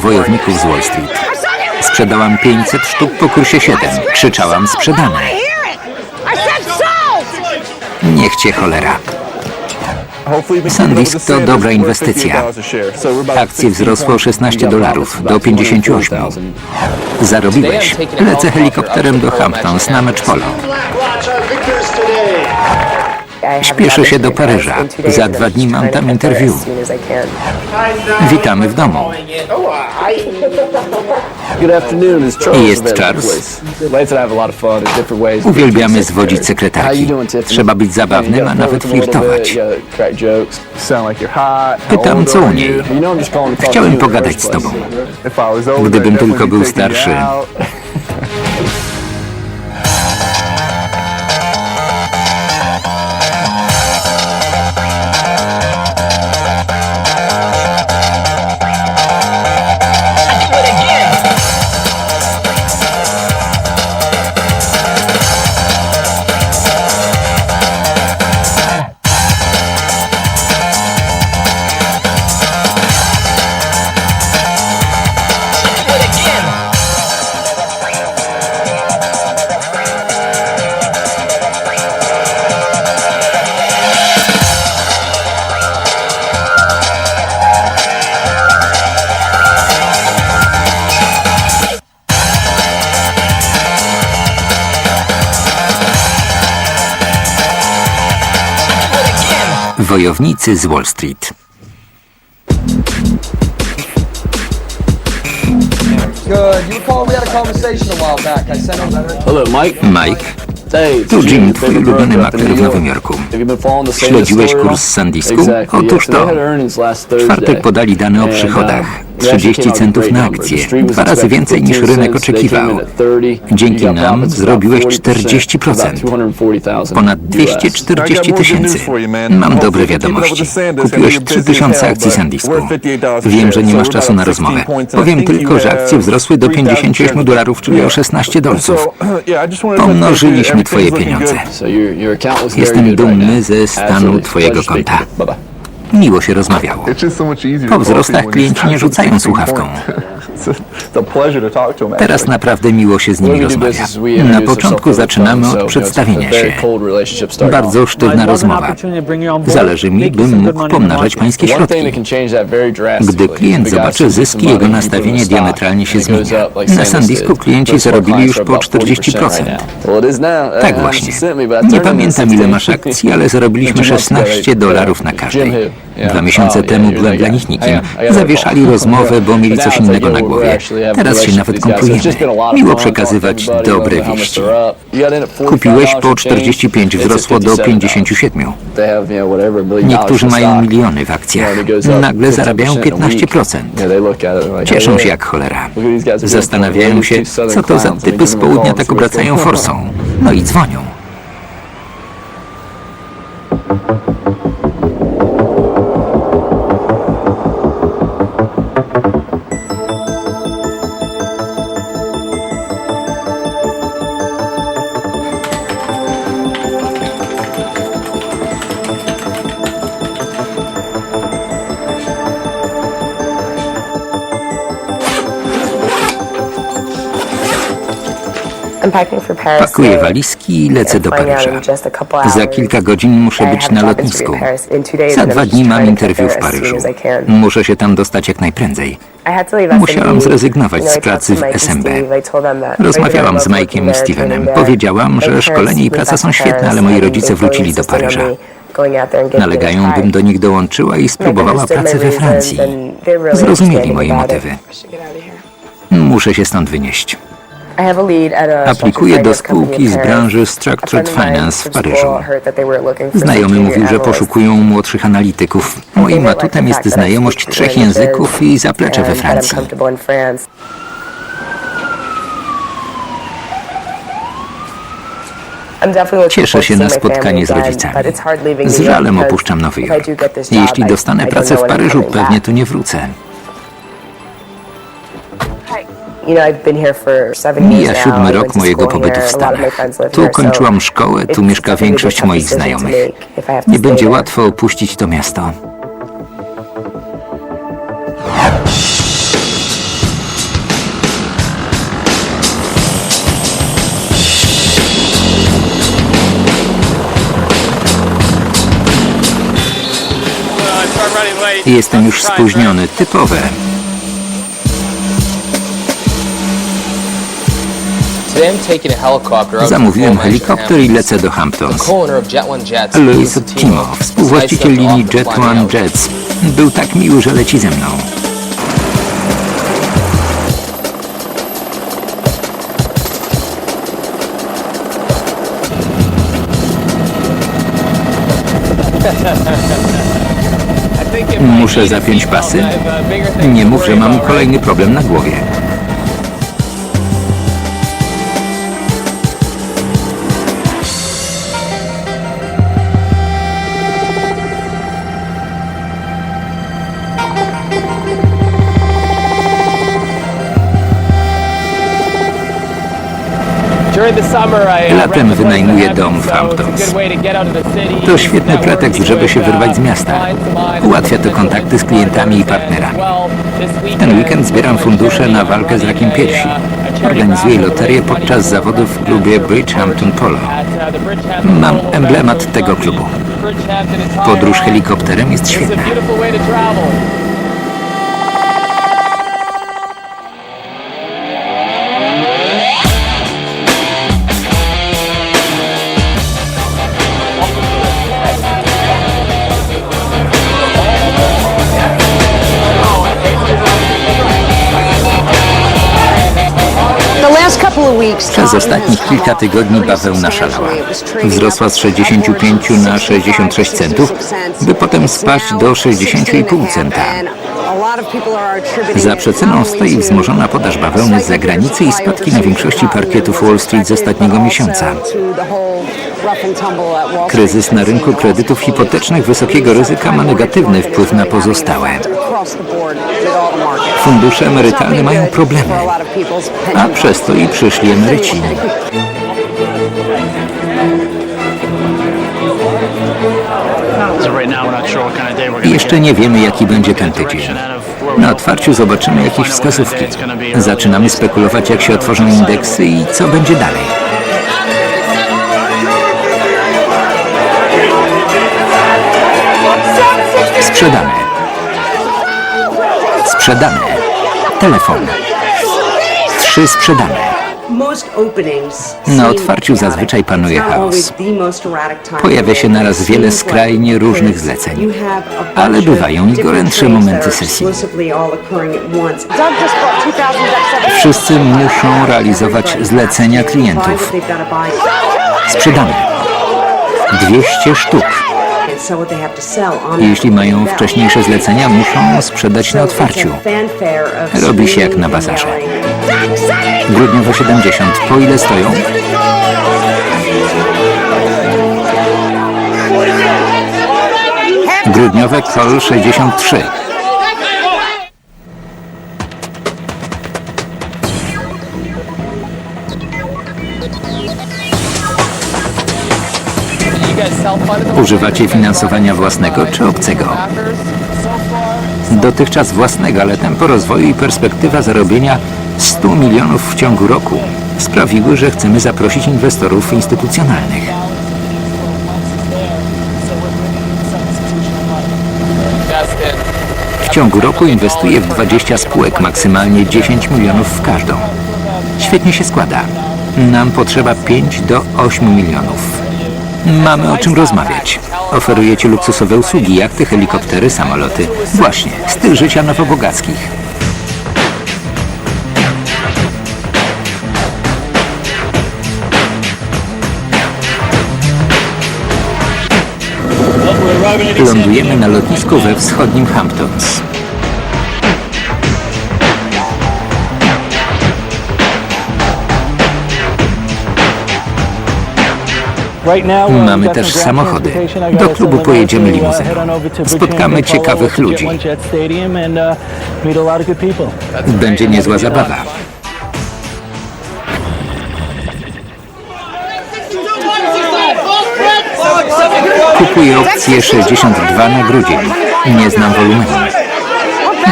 wojowników z Wall Street. Sprzedałam 500 sztuk po kursie 7. Krzyczałam sprzedane. Niech cię cholera. Sandisk to dobra inwestycja. Akcje wzrosły o 16 dolarów do 58. Zarobiłeś. Lecę helikopterem do Hamptons na mecz polo. Śpieszę się do Paryża. Za dwa dni mam tam interview. Witamy w domu. Jest Charles. Uwielbiamy zwodzić sekretarki. Trzeba być zabawnym, a nawet flirtować. Pytam, co u niej. Chciałem pogadać z tobą. Gdybym tylko był starszy. Wojownicy z Wall Street. Him. Hello, Mike. Mike, tu Jim, twój ulubiony makler w Nowym Jorku. Śledziłeś kurs Sandisku? Otóż to. W czwartek podali dane o przychodach. 30 centów na akcję. Dwa razy więcej niż rynek oczekiwał. Dzięki nam zrobiłeś 40%. Ponad 240 tysięcy. Mam dobre wiadomości. Kupiłeś 3000 akcji Sandisku. Wiem, że nie masz czasu na rozmowę. Powiem tylko, że akcje wzrosły do 58 dolarów, czyli o 16 dolców. Pomnożyliśmy twoje pieniądze. Jestem dumny ze stanu twojego konta. Miło się rozmawiało. Po wzrostach klienci nie rzucają słuchawką. Teraz naprawdę miło się z nimi rozmawia. Na początku zaczynamy od przedstawienia się. Bardzo sztywna rozmowa. Zależy mi, bym mógł pomnażać pańskie środki. Gdy klient zobaczy zyski, jego nastawienie diametralnie się zmienia. Na Sandisku klienci zarobili już po 40%. Tak właśnie. Nie pamiętam ile masz akcji, ale zarobiliśmy 16 dolarów na każdej. Dwa miesiące temu byłem dla nich nikim. Zawieszali rozmowę, bo mieli coś innego na głowie. Teraz się nawet kumplujemy. Miło przekazywać dobre wieści. Kupiłeś po 45, wzrosło do 57. Niektórzy mają miliony w akcjach. Nagle zarabiają 15%. Cieszą się jak cholera. Zastanawiają się, co to za typy z południa tak obracają forsą. No i dzwonią. Pakuję walizki i lecę do Paryża. Za kilka godzin muszę być na lotnisku. Za dwa dni mam interwiu w Paryżu. Muszę się tam dostać jak najprędzej. Musiałam zrezygnować z pracy w SMB. Rozmawiałam z Mike'iem i Stevenem. Powiedziałam, że szkolenie i praca są świetne, ale moi rodzice wrócili do Paryża. Nalegają, bym do nich dołączyła i spróbowała pracy we Francji. Zrozumieli moje motywy. Muszę się stąd wynieść. Aplikuję do spółki z branży Structured Finance w Paryżu. Znajomy mówił, że poszukują młodszych analityków. Moim atutem jest znajomość trzech języków i zaplecze we Francji. Cieszę się na spotkanie z rodzicami. Z żalem opuszczam Nowy Jork. Jeśli dostanę pracę w Paryżu, pewnie tu nie wrócę. Mija siódmy rok mojego pobytu w Stanach. Tu kończyłam szkołę, tu mieszka większość moich znajomych. Nie będzie łatwo opuścić to miasto. Jestem już spóźniony, typowe. Zamówiłem helikopter i lecę do Hamptons. Louis Timo, współwłaściciel linii Jet One Jets, był tak miły, że leci ze mną. Muszę zapiąć pasy? Nie mów, że mam kolejny problem na głowie. Latem wynajmuję dom w Hamptons. To świetny pretekst, żeby się wyrwać z miasta. Ułatwia to kontakty z klientami i partnerami. Ten weekend zbieram fundusze na walkę z rakiem piersi. Organizuję loterię podczas zawodów w klubie Bridgehampton Polo. Mam emblemat tego klubu. Podróż helikopterem jest świetna. Przez ostatnich kilka tygodni bawełna szalała. Wzrosła z 65 na 66 centów, by potem spaść do 60,5 centa. Za przeceną stoi wzmożona podaż bawełny z zagranicy i spadki na większości parkietów Wall Street z ostatniego miesiąca. Kryzys na rynku kredytów hipotecznych wysokiego ryzyka ma negatywny wpływ na pozostałe. Fundusze emerytalne mają problemy, a przez to i przyszli emeryci. Jeszcze nie wiemy, jaki będzie ten tydzień. Na otwarciu zobaczymy jakieś wskazówki. Zaczynamy spekulować, jak się otworzą indeksy i co będzie dalej. Sprzedane. Sprzedane. Telefon. Trzy sprzedane. Na otwarciu zazwyczaj panuje chaos. Pojawia się naraz wiele skrajnie różnych zleceń, ale bywają i gorętsze momenty sesji. Doug just bought 2,000 bucks. Wszyscy muszą realizować zlecenia klientów. Sprzedane. 200 sztuk. Jeśli mają wcześniejsze zlecenia, muszą sprzedać na otwarciu. Robi się jak na bazarze. Grudniowe 70. Po ile stoją? Grudniowe kol 63. Używacie finansowania własnego czy obcego? Dotychczas własnego, ale tempo rozwoju i perspektywa zarobienia 100 milionów w ciągu roku sprawiły, że chcemy zaprosić inwestorów instytucjonalnych. W ciągu roku inwestuję w 20 spółek, maksymalnie 10 milionów w każdą. Świetnie się składa. Nam potrzeba 5 do 8 milionów. Mamy o czym rozmawiać. Oferujecie luksusowe usługi, jachty, helikoptery, samoloty. Właśnie, styl życia nowobogackich. Lądujemy na lotnisku we wschodnim Hamptons. Mamy też samochody. Do klubu pojedziemy limuzyną. Spotkamy ciekawych ludzi. Będzie niezła zabawa. Kupuję opcję 62 na grudzień. Nie znam wolumenu.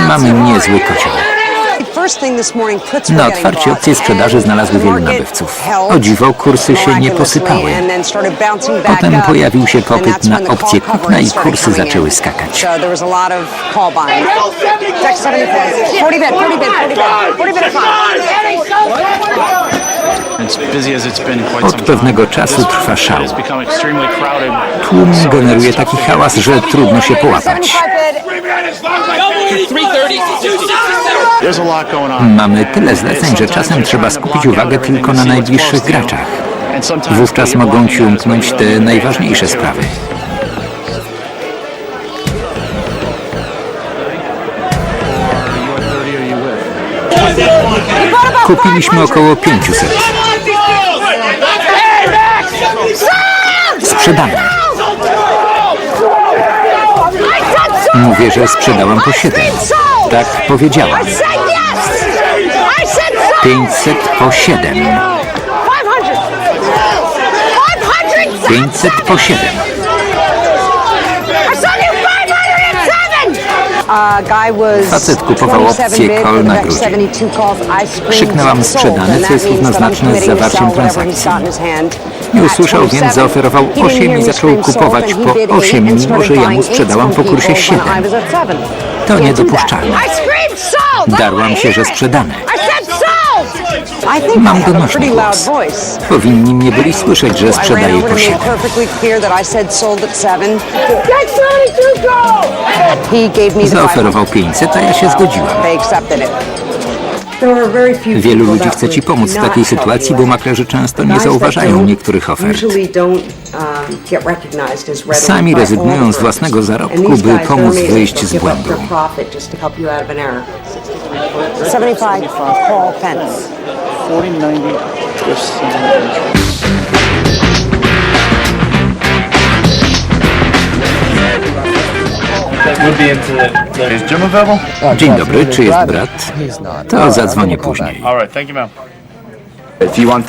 Mamy niezły kocioł. Na otwarcie opcje sprzedaży znalazły wielu nabywców. O dziwo, kursy się nie posypały. Potem pojawił się popyt na opcje kupna i kursy zaczęły skakać. 40 40 40 od pewnego czasu trwa szał. Tłum generuje taki hałas, że trudno się połapać. Mamy tyle zleceń, że czasem trzeba skupić uwagę tylko na najbliższych graczach. Wówczas mogą ci umknąć te najważniejsze sprawy. Kupiliśmy około 500. Sprzedamy. Mówię, że sprzedałam po 7. Tak powiedziałam. 500 po 7. 500 po 7. Facet kupował opcję call na grudzień. Krzyknęłam sprzedany, co jest równoznaczne z zawarciem transakcji. Nie usłyszał, więc zaoferował 8 i zaczął kupować po 8, mimo że ja mu sprzedałam po kursie 7. To niedopuszczalne. Darłam się, że sprzedane clear that I said sold at seven. He gave me the Zaoferował 500, a ja się zgodziłam. They accepted it. Wielu ludzi chce ci pomóc w takiej sytuacji, bo maklerzy często nie zauważają niektórych ofert. Sami rezygnują z własnego zarobku, by pomóc wyjść z błędu. 75 call fence. 4090 twist Is Jim available? Dzień dobry, czy jest brat? To zadzwonię później. All right, thank you, ma'am.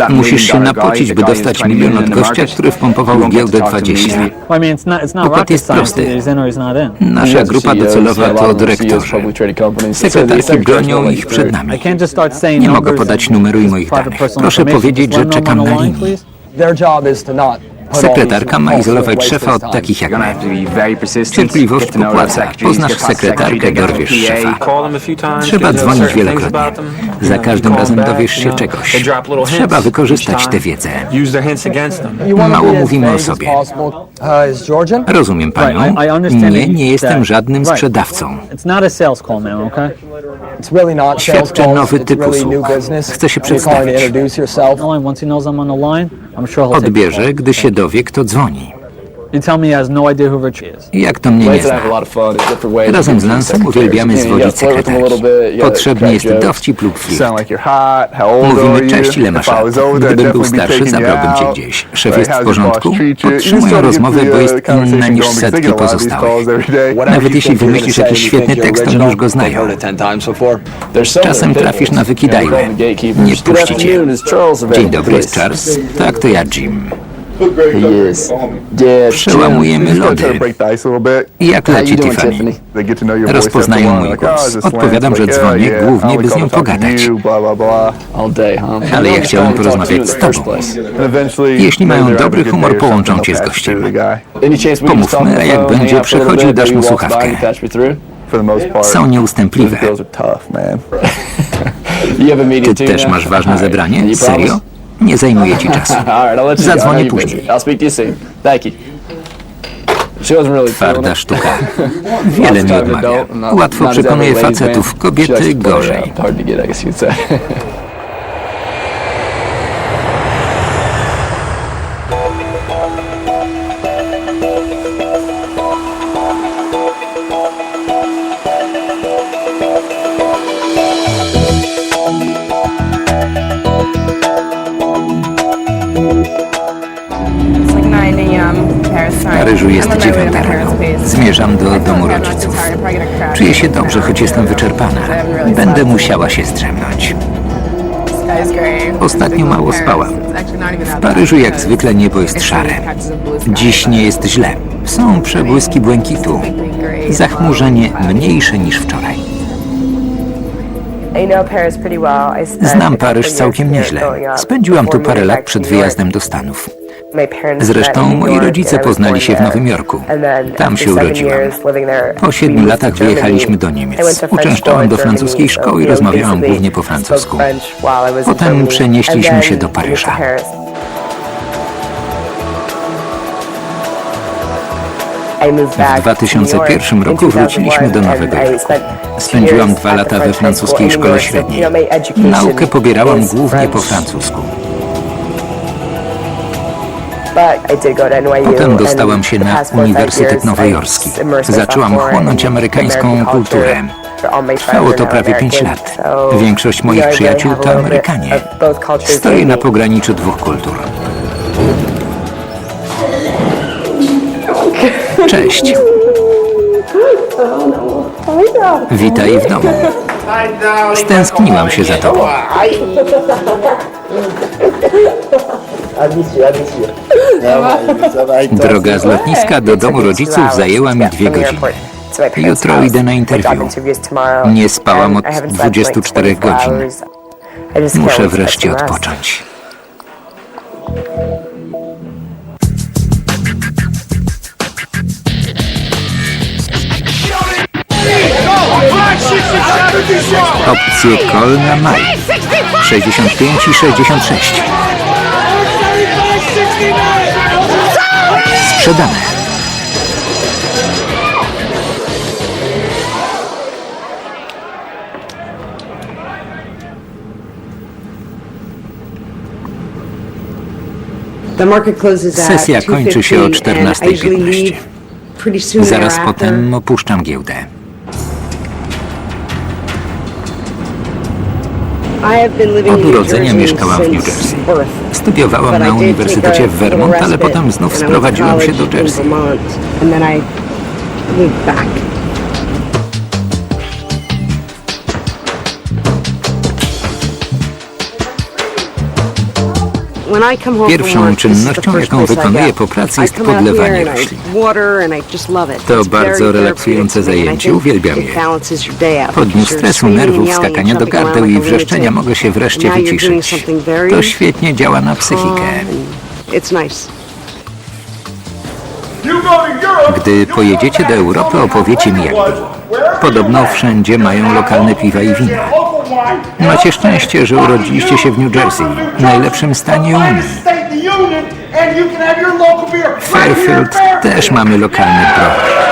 Musisz się napocić, by dostać milion od gościa, który wpompował w giełdę 20. Well, I mean, it's not, it's not Układ rocket jest prosty. Nasza grupa docelowa to dyrektorzy. Sekretarki bronią ich przed nami. Nie mogę podać numeru i moich danych. Proszę powiedzieć, że czekam na linii. please. Their job is to not put all Sekretarka ma izolować szefa od takich jak my. Cierpliwość popłaca. Poznasz sekretarkę, dorwiesz szefa. Trzeba dzwonić wielokrotnie. Za każdym razem dowiesz się czegoś. Trzeba wykorzystać tę wiedzę. Mało mówimy o sobie. Rozumiem panią. Nie, nie jestem żadnym sprzedawcą. It's not a sales call, man, okay? It's really not sales Świadczę calls. nowy typ usług. Chcę się przedstawić. No, Odbierze, gdy się dowie, kto dzwoni. call. You tell me he has no idea who Rich is. Jak to mnie nie zna. Razem z Lansem uwielbiamy zwodzić sekretarki. Potrzebny jest dowcip lub flirt. Mówimy, cześć, ile masz lat? Gdybym był starszy, zabrałbym cię gdzieś. Szef jest w porządku? Podtrzymują rozmowę, bo jest inna niż setki pozostałych. Nawet jeśli wymyślisz jakiś świetny tekst, oni już go znają. Czasem trafisz na wykidajłę. Nie wpuści cię. Dzień dobry, jest Charles. Tak, to ja, Jim. Przełamujemy lody. Jak leci Tiffany? Rozpoznają mój głos. Odpowiadam, że dzwonię głównie, by z nią pogadać. Ale ja chciałem porozmawiać z tobą. Jeśli mają dobry humor, połączą cię z gościem. Pomówmy, a jak będzie przechodził, dasz mu słuchawkę. Są nieustępliwe. Ty też masz ważne zebranie? Serio? Nie zajmuje ci czasu. Zadzwonię później. Twarda sztuka. Wiele mi odmawia. Łatwo przekonuje facetów, kobiety gorzej. Jest dziewiąta rano. Zmierzam do domu rodziców. Czuję się dobrze, choć jestem wyczerpana. Będę musiała się zdrzemnąć. Ostatnio mało spałam. W Paryżu jak zwykle niebo jest szare. Dziś nie jest źle. Są przebłyski błękitu. Zachmurzenie mniejsze niż wczoraj. Znam Paryż całkiem nieźle. Spędziłam tu parę lat przed wyjazdem do Stanów. Zresztą moi rodzice poznali się w Nowym Jorku. Tam się urodziłam. Po siedmiu latach wyjechaliśmy do Niemiec. Uczęszczałam do francuskiej szkoły i rozmawiałam głównie po francusku. Potem przenieśliśmy się do Paryża. W 2001 roku wróciliśmy do Nowego Jorku. Spędziłam dwa lata we francuskiej szkole średniej. Naukę pobierałam głównie po francusku. Potem dostałam się na Uniwersytet Nowojorski. Zaczęłam chłonąć amerykańską kulturę. Trwało to prawie pięć lat. Większość moich przyjaciół to Amerykanie. Stoję na pograniczu dwóch kultur. Cześć. Witaj w domu. Stęskniłam się za tobą. Droga z lotniska do domu rodziców zajęła mi dwie godziny. Jutro idę na interwiu. Nie spałam od 24 godzin. Muszę wreszcie odpocząć. Opcje call na maj. 65 i 66. Sprzedane. Sesja kończy się o 14.15. Zaraz potem opuszczam giełdę. Od urodzenia mieszkałam w New Jersey. Studiowałam na Uniwersytecie w Vermont, ale potem znów sprowadziłam się do Jersey. Pierwszą czynnością, jaką wykonuję po pracy, jest podlewanie roślin. To bardzo relaksujące zajęcie, uwielbiam je. Po dniu stresu, nerwów, skakania do gardeł i wrzeszczenia mogę się wreszcie wyciszyć. To świetnie działa na psychikę. Gdy pojedziecie do Europy, opowiecie mi jak było. Podobno wszędzie mają lokalne piwa i wina. Macie szczęście, że urodziliście się w New Jersey, najlepszym stanie Unii. W Fairfield też mamy lokalny browar.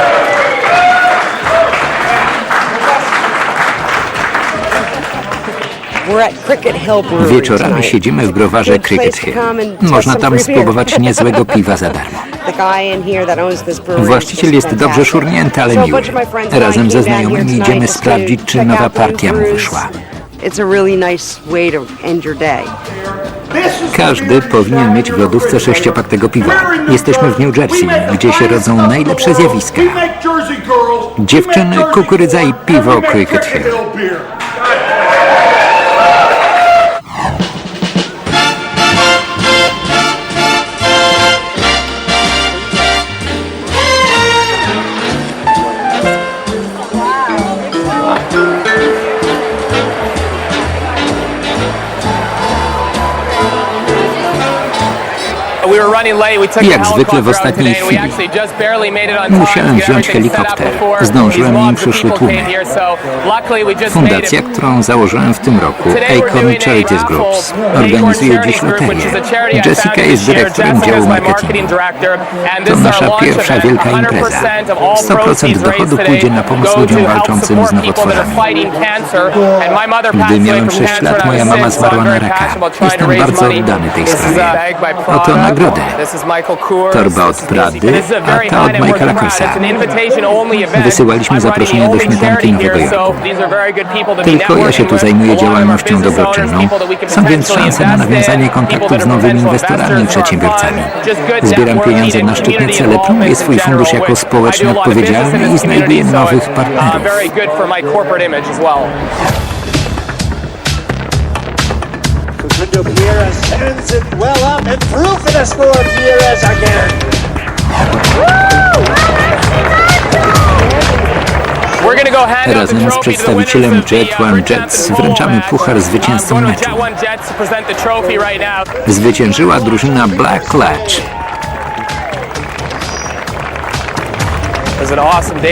Wieczorami siedzimy w browarze Cricket Hill. Można tam spróbować niezłego piwa za darmo. Właściciel jest dobrze szurnięty, ale miły. Razem ze znajomymi idziemy sprawdzić, czy nowa partia mu wyszła. Każdy powinien mieć w lodówce sześciopak tego piwa. Jesteśmy w New Jersey, gdzie się rodzą najlepsze zjawiska. Dziewczyny, kukurydza i piwo Cricket Hill. Jak zwykle w ostatniej chwili. Musiałem wziąć helikopter. Zdążyłem nim przyszły tłumy. Fundacja, którą założyłem w tym roku, Acorn Charities Groups, organizuje dziś loterię. Jessica jest dyrektorem działu marketingu. To nasza pierwsza wielka impreza. 100% dochodu pójdzie na pomoc ludziom walczącym z nowotworami. Gdy miałem 6 lat, moja mama zmarła na raka. Jestem bardzo oddany tej sprawie. Oto nagrodę. Torba od Prady, a ta od Michaela Korsa. Wysyłaliśmy zaproszenia do śmietanki Nowego Jorku. Tylko ja się tu zajmuję działalnością dobroczynną. Są więc szanse na nawiązanie kontaktów z nowymi inwestorami i przedsiębiorcami. Zbieram pieniądze na szczytne cele, promuję swój fundusz jako społecznie odpowiedzialny i znajduję nowych partnerów. Sends it well up and for again. Razem z to przedstawicielem Jet One Jets wręczamy puchar zwycięzcom to meczu. To. Zwyciężyła drużyna Black Latch.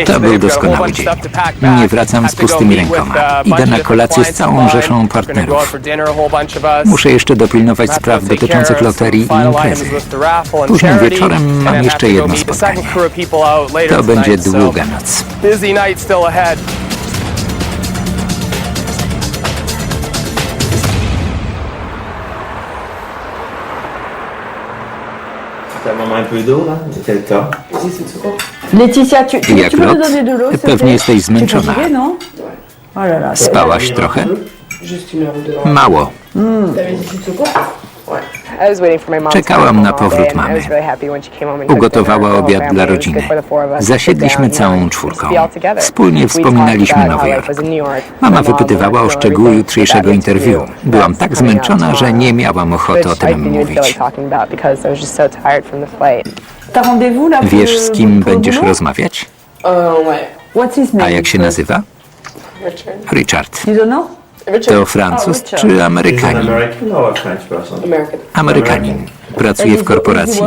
To był a doskonały bunch of dzień. stuff to pack back. Nie wracam z Have to go pustymi rękoma. uh, a Idę bunch na kolację z całą rzeszą partnerów. for dinner, a whole bunch of us. Muszę jeszcze dopilnować spraw dotyczących loterii i imprezy. Późnym wieczorem mam jeszcze have to go jedno spotkanie. To będzie długa noc. Busy night Laetitia, tu, tu, Jak tu lot? Pewnie jesteś zmęczona. là. Spałaś trochę? Mało. Czekałam na powrót mamy. Ugotowała obiad dla rodziny. Zasiedliśmy całą czwórką. Wspólnie wspominaliśmy Nowy Jork. Mama wypytywała o szczegóły jutrzejszego interwiu. Byłam tak zmęczona, że nie miałam ochoty o tym mówić. Wiesz, z kim będziesz rozmawiać? Name A jak się nazywa? Richard. To Francuz czy Amerykanin? Amerykanin. Pracuje w korporacji.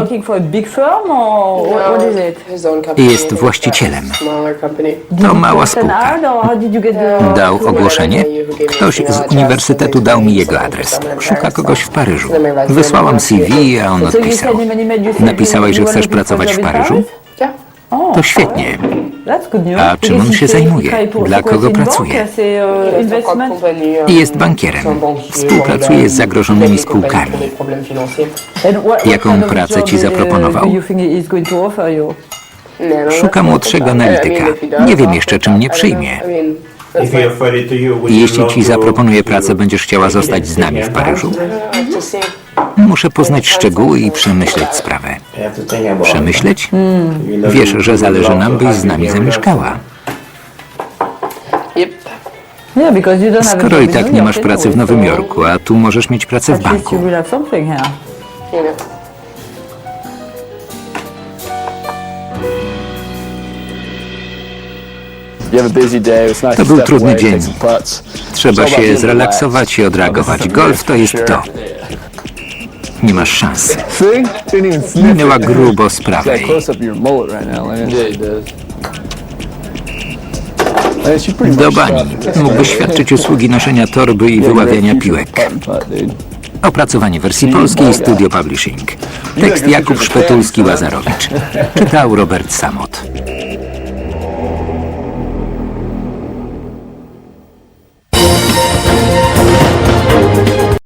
it? Jest właścicielem. To mała spółka. the... Dał ogłoszenie. Ktoś z uniwersytetu dał mi jego adres. Szuka kogoś w Paryżu. Wysłałam CV, a on odpisał. Napisałeś, że chcesz pracować w Paryżu? Oh, To świetnie. A czym on się zajmuje? Dla kogo pracuje? Investment. Jest bankierem. Współpracuje z zagrożonymi spółkami. Jaką pracę ci zaproponował? Szuka młodszego analityka. Nie wiem jeszcze, czym mnie przyjmie. Jeśli ci zaproponuje pracę, będziesz chciała zostać z nami w Paryżu? Muszę poznać szczegóły i przemyśleć sprawę. Przemyśleć? Wiesz, że zależy nam, byś z nami zamieszkała. Skoro i tak nie masz pracy w Nowym Jorku, a tu możesz mieć pracę w banku. To był trudny dzień. Trzeba się zrelaksować i odreagować. Golf to jest to. Nie masz szans. Minęła grubo z prawej. Do bani. suck. Mógłbyś świadczyć usługi noszenia torby i wyławiania piłek. Opracowanie wersji polskiej Studio Publishing. Tekst Jakub Szpetulski-Łazarowicz. Czytał Robert Samot.